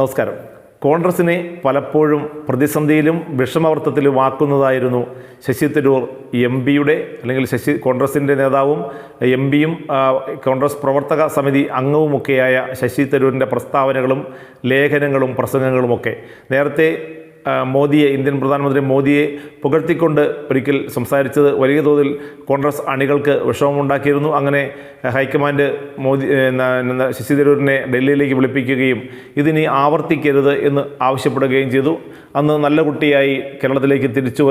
നമസ്കാരം. കോൺഗ്രസിനെ പലപ്പോഴും പ്രതിസന്ധിയിലും വിഷമവൃത്തത്തിലുമാക്കുന്നതായിരുന്നു ശശി തരൂർ എം പിയുടെ അല്ലെങ്കിൽ ശശി കോൺഗ്രസിന്റെ നേതാവും എം പിയും കോൺഗ്രസ് പ്രവർത്തക സമിതി അംഗവുമൊക്കെയായ ശശി തരൂരിന്റെ പ്രസ്താവനകളും ലേഖനങ്ങളും പ്രസംഗങ്ങളുമൊക്കെ. നേരത്തെ മോദിയെ ഇന്ത്യൻ പ്രധാനമന്ത്രി മോദിയെ പുകഴ്ത്തിക്കൊണ്ട് ഒരിക്കൽ സംസാരിച്ചത് വലിയ തോതിൽ കോൺഗ്രസ് അണികൾക്ക് വിഷമമുണ്ടാക്കിയിരുന്നു. അങ്ങനെ ഹൈക്കമാൻഡ് മോദി ശശി തരൂരിനെ ഡൽഹിയിലേക്ക് വിളിപ്പിക്കുകയും ഇതിനി ആവർത്തിക്കരുത് എന്ന് ആവശ്യപ്പെടുകയും ചെയ്തു. അന്ന് നല്ല കുട്ടിയായി കേരളത്തിലേക്ക് തിരിച്ചു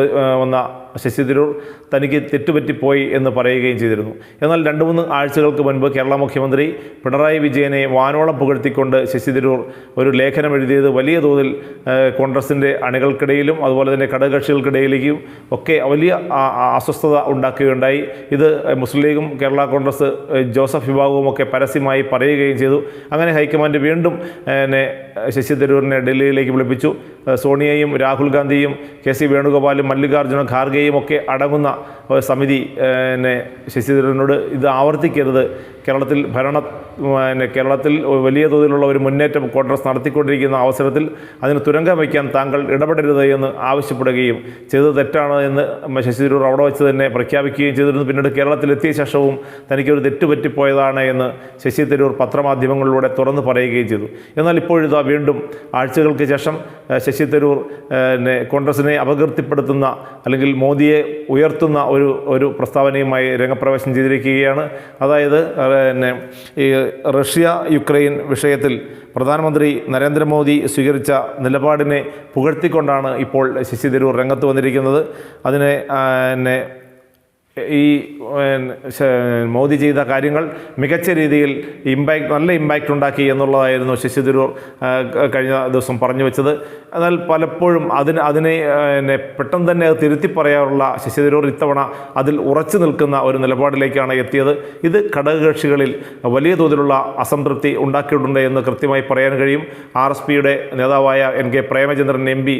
വന്ന ശശി തരൂർ തനിക്ക് തെറ്റുപറ്റിപ്പോയി എന്ന് പറയുകയും ചെയ്തിരുന്നു. എന്നാൽ രണ്ട് മൂന്ന് ആഴ്ചകൾക്ക് മുൻപ് കേരള മുഖ്യമന്ത്രി പിണറായി വിജയനെ വാനോളം പുകഴ്ത്തിക്കൊണ്ട് ശശി തരൂർ ഒരു ലേഖനം എഴുതിയത് വലിയ തോതിൽ കോൺഗ്രസിന്റെ അണികൾക്കിടയിലും അതുപോലെ തന്നെ ഘടകകക്ഷികൾക്കിടയിലേക്കും ഒക്കെ വലിയ അസ്വസ്ഥത ഉണ്ടാക്കുകയുണ്ടായി. ഇത് മുസ്ലിം ലീഗും കേരള കോൺഗ്രസ് ജോസഫ് വിഭാഗവും ഒക്കെ പരസ്യമായി പറയുകയും ചെയ്തു. അങ്ങനെ ഹൈക്കമാൻഡ് വീണ്ടും എന്നെ ശശി തരൂരിനെ ഡൽഹിയിലേക്ക് വിളിപ്പിച്ചു. സോണിയയും രാഹുൽ ഗാന്ധിയും കെ സി വേണുഗോപാലും മല്ലികാർജുന ഖാർഗെയും ഒക്കെ അടങ്ങുന്ന സമിതി എന്നെ ശശിധരനോട് ഇത് ആവർത്തിക്കരുത് കേരളത്തിൽ ഭരണ പിന്നെ കേരളത്തിൽ വലിയ തോതിലുള്ള ഒരു മുന്നേറ്റം കോൺഗ്രസ് നടത്തിക്കൊണ്ടിരിക്കുന്ന അവസരത്തിൽ അതിന് തുരങ്കം വയ്ക്കാൻ താങ്കൾ ഇടപെടരുത് എന്ന് ആവശ്യപ്പെടുകയും ചെയ്തത് തെറ്റാണ് എന്ന് ശശി തരൂർ അവിടെ വെച്ച് തന്നെ പ്രഖ്യാപിക്കുകയും ചെയ്തിരുന്നു. പിന്നീട് കേരളത്തിലെത്തിയ ശേഷവും തനിക്കൊരു തെറ്റുപറ്റിപ്പോയതാണ് എന്ന് ശശി തരൂർ പത്രമാധ്യമങ്ങളിലൂടെ തുറന്നു പറയുകയും ചെയ്തു. എന്നാൽ ഇപ്പോഴിതാ വീണ്ടും ആഴ്ചകൾക്ക് ശേഷം ശശി തരൂർ പിന്നെ കോൺഗ്രസിനെ അപകീർത്തിപ്പെടുത്തുന്ന അല്ലെങ്കിൽ മോദിയെ ഉയർത്തുന്ന ഒരു ഒരു പ്രസ്താവനയുമായി രംഗപ്രവേശം ചെയ്തിരിക്കുകയാണ്. അതായത് പിന്നെ ഈ റഷ്യ യുക്രൈൻ വിഷയത്തിൽ പ്രധാനമന്ത്രി നരേന്ദ്രമോദി സ്വീകരിച്ച നിലപാടിനെ പുകഴ്ത്തിക്കൊണ്ടാണ് ഇപ്പോൾ ശശി തരൂർ രംഗത്ത് വന്നിരിക്കുന്നത്. അതിനെ പിന്നെ ഈ മോദി ചെയ്ത കാര്യങ്ങൾ മികച്ച രീതിയിൽ ഇമ്പാക്ട് നല്ല ഇമ്പാക്റ്റ് ഉണ്ടാക്കി എന്നുള്ളതായിരുന്നു ശശി തരൂർ കഴിഞ്ഞ ദിവസം പറഞ്ഞു വെച്ചത്. എന്നാൽ പലപ്പോഴും അതിന് അതിനെ പെട്ടെന്ന് തന്നെ അത് തിരുത്തി പറയാറുള്ള ശശി തരൂർ ഇത്തവണ അതിൽ ഉറച്ചു നിൽക്കുന്ന ഒരു നിലപാടിലേക്കാണ് എത്തിയത്. ഇത് ഘടകകക്ഷികളിൽ വലിയ തോതിലുള്ള അസംതൃപ്തി ഉണ്ടാക്കിയിട്ടുണ്ട് എന്ന് കൃത്യമായി പറയാൻ കഴിയും. ആർ എസ് പിയുടെ നേതാവായ N K Premachandran M P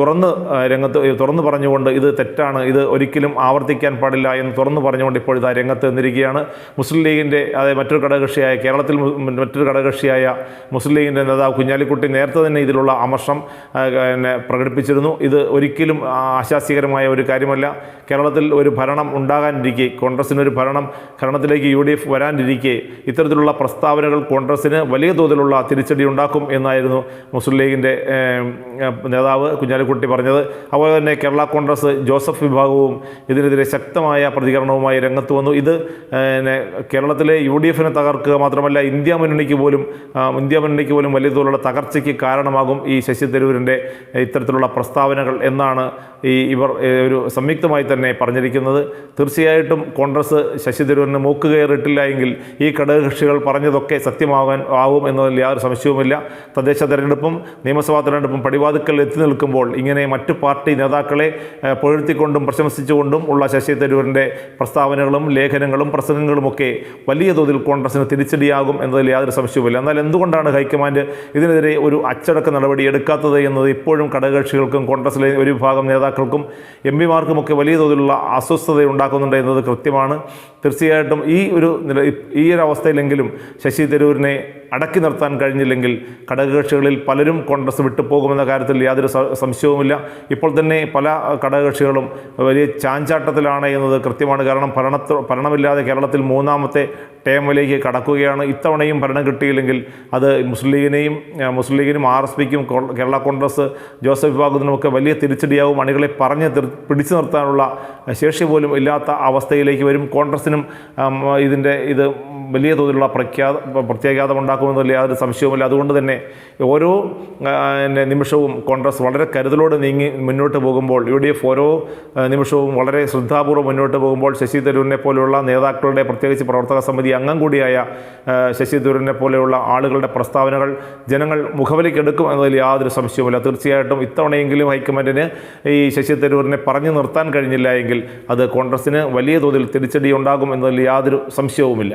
തുറന്ന് രംഗത്ത് തുറന്നു പറഞ്ഞുകൊണ്ട് ഇത് തെറ്റാണ്. ഇത് ഒരിക്കലും ആവർത്തിക്കാൻ പാടില്ല. എന്ന് തുറന്നു പറഞ്ഞുകൊണ്ട് ഇപ്പോൾ ഇതാ രംഗത്ത് നിന്നിരിക്കുകയാണ്. മുസ്ലിം ലീഗിന്റെ അതായത് മറ്റൊരു ഘടകകക്ഷിയായ കേരളത്തിൽ മറ്റൊരു ഘടകകക്ഷിയായ മുസ്ലിം ലീഗിന്റെ നേതാവ് കുഞ്ഞാലിക്കുട്ടി നേരത്തെ തന്നെ ഇതിലുള്ള അമർഷം പിന്നെ പ്രകടിപ്പിച്ചിരുന്നു. ഇത് ഒരിക്കലും ആശാസ്യകരമായ ഒരു കാര്യമല്ല. കേരളത്തിൽ ഒരു ഭരണം ഉണ്ടാകാനിരിക്കെ കോൺഗ്രസിനൊരു ഭരണം ഭരണത്തിലേക്ക് യു ഡി എഫ് വരാനിരിക്കെ ഇത്തരത്തിലുള്ള പ്രസ്താവനകൾ കോൺഗ്രസ്സിന് വലിയ തോതിലുള്ള തിരിച്ചടി ഉണ്ടാക്കും എന്നായിരുന്നു മുസ്ലിം ലീഗിന്റെ നേതാവ് കുഞ്ഞാലിക്കുട്ടി പറഞ്ഞത്. അതുപോലെ തന്നെ കേരള കോൺഗ്രസ് ജോസഫ് വിഭാഗവും ഇതിനെതിരെ ശക്തമായ പ്രതികരണവുമായി രംഗത്ത് വന്നു. ഇത് കേരളത്തിലെ യു ഡി എഫിനെ തകർക്കുക മാത്രമല്ല ഇന്ത്യ മുന്നണിക്ക് പോലും ഇന്ത്യ മുന്നണിക്ക് പോലും വലിയ തോതിലുള്ള തകർച്ചയ്ക്ക് കാരണമാകും ഈ ശശി തരൂരിന്റെ ഇത്തരത്തിലുള്ള പ്രസ്താവനകൾ എന്നാണ് ഈ ഇവർ ഒരു സംയുക്തമായി തന്നെ പറഞ്ഞിരിക്കുന്നത്. തീർച്ചയായിട്ടും കോൺഗ്രസ് ശശി തരൂരിന് മൂക്ക് കയറിയിട്ടില്ല എങ്കിൽ ഈ ഘടകകക്ഷികൾ പറഞ്ഞതൊക്കെ സത്യമാകാൻ ആവും എന്നതിൽ യാതൊരു സംശയവുമില്ല. തദ്ദേശ തെരഞ്ഞെടുപ്പും നിയമസഭാ തെരഞ്ഞെടുപ്പും പടിവാതിക്കൽ എത്തി നിൽക്കുമ്പോൾ ഇങ്ങനെ മറ്റു പാർട്ടി നേതാക്കളെ പുകഴ്ത്തിക്കൊണ്ടും പ്രശംസിച്ചുകൊണ്ടും ഉള്ള ശശി തരൂരിന്റെ പ്രസ്താവനകളും ലേഖനങ്ങളും പ്രസംഗങ്ങളുമൊക്കെ വലിയ തോതിൽ കോൺഗ്രസിന് തിരിച്ചടിയാകും എന്നതിൽ യാതൊരു സംശയവുമില്ല. എന്നാൽ എന്തുകൊണ്ടാണ് ഹൈക്കമാൻഡ് ഇതിനെതിരെ ഒരു അച്ചടക്ക നടപടി എടുക്കാത്തത് എന്നത് ഇപ്പോഴും ഘടകകക്ഷികൾക്കും കോൺഗ്രസിലെ ഒരു വിഭാഗം നേതാക്കൾക്കും എം പിമാർക്കുമൊക്കെ വലിയ തോതിലുള്ള അസ്വസ്ഥത ഉണ്ടാക്കുന്നുണ്ട് എന്നത് കൃത്യമാണ്. തീർച്ചയായിട്ടും ഈ ഒരു ഈ ഒരു അവസ്ഥയിലെങ്കിലും ശശി തരൂരിനെ അടക്കി നിർത്താൻ കഴിഞ്ഞില്ലെങ്കിൽ ഘടകകക്ഷികളിൽ പലരും കോൺഗ്രസ് വിട്ടുപോകുമെന്ന കാര്യത്തിൽ യാതൊരു സംശയവുമില്ല. ഇപ്പോൾ തന്നെ പല ഘടകകക്ഷികളും വലിയ ചാഞ്ചാട്ടത്തിലാണ് എന്നത് കൃത്യമാണ്. കാരണം ഭരണത്ത് ഭരണമില്ലാതെ കേരളത്തിൽ മൂന്നാമത്തെ ടേമിലേക്ക് കടക്കുകയാണ്. ഇത്തവണയും ഭരണം കിട്ടിയില്ലെങ്കിൽ അത് മുസ്ലിം ലീഗിനെയും മുസ്ലിം ലീഗിനും ആർ എസ് പിക്കും കേരള കോൺഗ്രസ് ജോസഫ് വിഭാഗത്തിനുമൊക്കെ വലിയ തിരിച്ചടിയാവും. അണികളെ പറഞ്ഞ് പിടിച്ചു നിർത്താനുള്ള ശേഷി പോലും ഇല്ലാത്ത അവസ്ഥയിലേക്ക് വരും. കോൺഗ്രസിനും ഇതിന്റെ ഇത് വലിയ തോതിലുള്ള പ്രഖ്യാത പ്രത്യാഘാതം ഉണ്ടാക്കുമെന്നല്ല യാതൊരു സംശയവുമില്ല. അതുകൊണ്ട് തന്നെ ഓരോ നിമിഷവും കോൺഗ്രസ് വളരെ കരുതലോടെ നീങ്ങി മുന്നോട്ട് പോകുമ്പോൾ യു ഡി എഫ് ഓരോ നിമിഷവും വളരെ ശ്രദ്ധാപൂർവം മുന്നോട്ട് പോകുമ്പോൾ ശശി തരൂരിനെ പോലെയുള്ള നേതാക്കളുടെ പ്രത്യേകിച്ച് പ്രവർത്തക സമിതി അംഗം കൂടിയായ ശശി തരൂരിനെ പോലെയുള്ള ആളുകളുടെ പ്രസ്താവനകൾ ജനങ്ങൾ മുഖവിലേക്കെടുക്കും എന്നതിൽ യാതൊരു സംശയവുമില്ല. തീർച്ചയായിട്ടും ഇത്തവണയെങ്കിലും ഹൈക്കമാൻഡിന് ഈ ശശി തരൂരിനെ പറഞ്ഞു നിർത്താൻ കഴിഞ്ഞില്ല എങ്കിൽ അത് കോൺഗ്രസിന് വലിയ തോതിൽ തിരിച്ചടി ഉണ്ടാകും എന്നതിൽ യാതൊരു സംശയവുമില്ല.